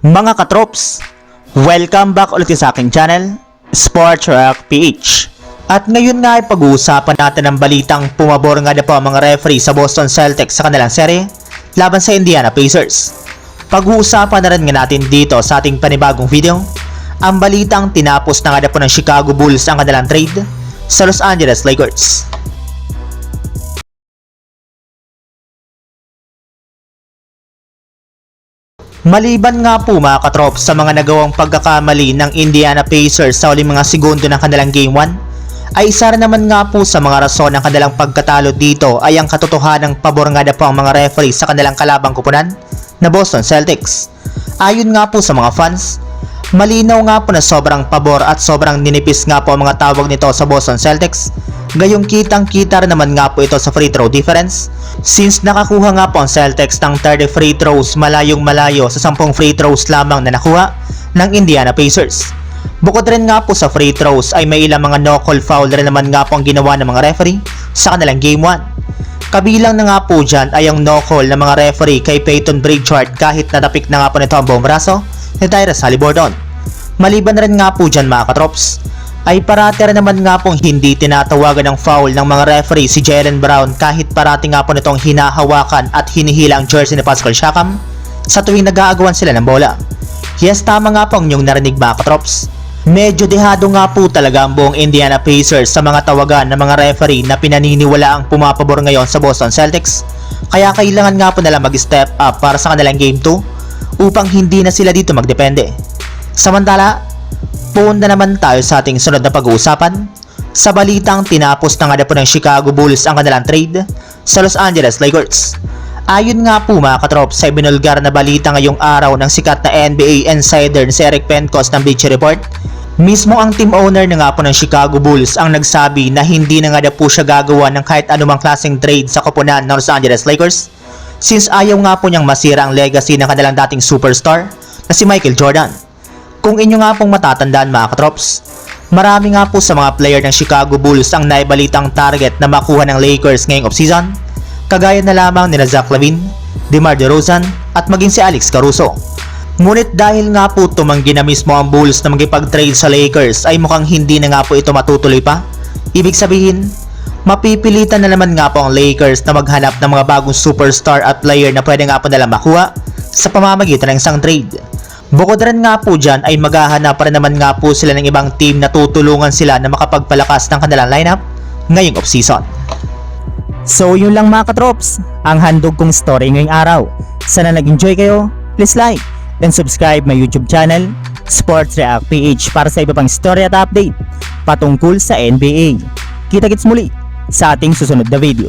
Mga katrops, welcome back ulit sa aking channel, Sports Rock PH. At ngayon nga ay pag-uusapan natin ang balitang pumabor nga na po ang mga referee sa Boston Celtics sa kanilang serye laban sa Indiana Pacers. Pag-uusapan na rin nga natin dito sa ating panibagong video ang balitang tinapos na nga na po ng Chicago Bulls ang kanilang trade sa Los Angeles Lakers. Maliban nga po mga katrop sa mga nagawang pagkakamali ng Indiana Pacers sa uling mga segundo ng kanilang Game 1, ay isa naman nga po sa mga rason ng kanilang pagkatalo dito ay ang katotohanang pabor nga na po ang mga referee sa kanilang kalabang kupunan na Boston Celtics. Ayon nga po sa mga fans, malinaw nga po na sobrang pabor at sobrang ninipis nga po ang mga tawag nito sa Boston Celtics. Gayong kitang kita rin naman nga po ito sa free throw difference since nakakuha nga po ang Celtics ng 30 free throws malayong malayo sa 10 free throws lamang na nakuha ng Indiana Pacers. Bukod rin nga po sa free throws ay may ilang mga no-call foul rin naman nga po ang ginawa ng mga referee sa kanilang Game 1. Kabilang na nga po dyan ay ang no-call ng mga referee kay Peyton Pritchard kahit natapik na nga po nito ang buong braso ni Tyrese Halliburton. Maliban rin nga po dyan mga katrops, ay parati rin naman nga pong hindi tinatawagan ng foul ng mga referee si Jalen Brown kahit parati nga po nitong hinahawakan at hinihila ang jersey ni Pascal Siakam sa tuwing nag-aagawan sila ng bola. Yes, tama nga po ang inyong narinig mga katrops. Medyo dehado nga po talaga ang buong Indiana Pacers sa mga tawagan ng mga referee na pinaniniwala ang pumapabor ngayon sa Boston Celtics. Kaya kailangan nga po nila mag-step up para sa kanilang Game 2 upang hindi na sila dito magdepende. Samantala, punta naman tayo sa ating sunod na pag-uusapan sa balitang tinapos na nga po ng Chicago Bulls ang kanilang trade sa Los Angeles Lakers. Ayon nga po mga katrop sa ibinulgar na balita ngayong araw ng sikat na NBA insider na si Eric Pencos ng Bleacher Report, mismo ang team owner na nga po ng Chicago Bulls ang nagsabi na hindi na nga po siya gagawa ng kahit anumang klaseng trade sa koponan ng Los Angeles Lakers since ayaw nga po niyang masira ang legacy ng kanilang dating superstar na si Michael Jordan. Kung inyo nga pong matatandaan mga katrops, marami nga po sa mga player ng Chicago Bulls ang naibalitang target na makuha ng Lakers ngayong offseason, kagaya na lamang nila Zach Lavine, DeMar DeRozan at maging si Alex Caruso. Ngunit dahil nga po tumanggi na mismo ang Bulls na magipag-trade sa Lakers ay mukhang hindi na nga po ito matutuloy pa. Ibig sabihin, mapipilitan na naman nga po ang Lakers na maghanap ng mga bagong superstar at player na pwede nga po nila makuha sa pamamagitan ng isang trade. Bukod rin nga po dyan ay maghahanap pa rin naman nga po sila ng ibang team na tutulungan sila na makapagpalakas ng kanilang lineup ngayong offseason. So yun lang mga katrops, ang handog kong story ngayong araw. Sana nag-enjoy kayo, please like and subscribe my YouTube channel, Sports React PH para sa iba pang story at update patungkol sa NBA. Kita-kits muli sa ating susunod na video.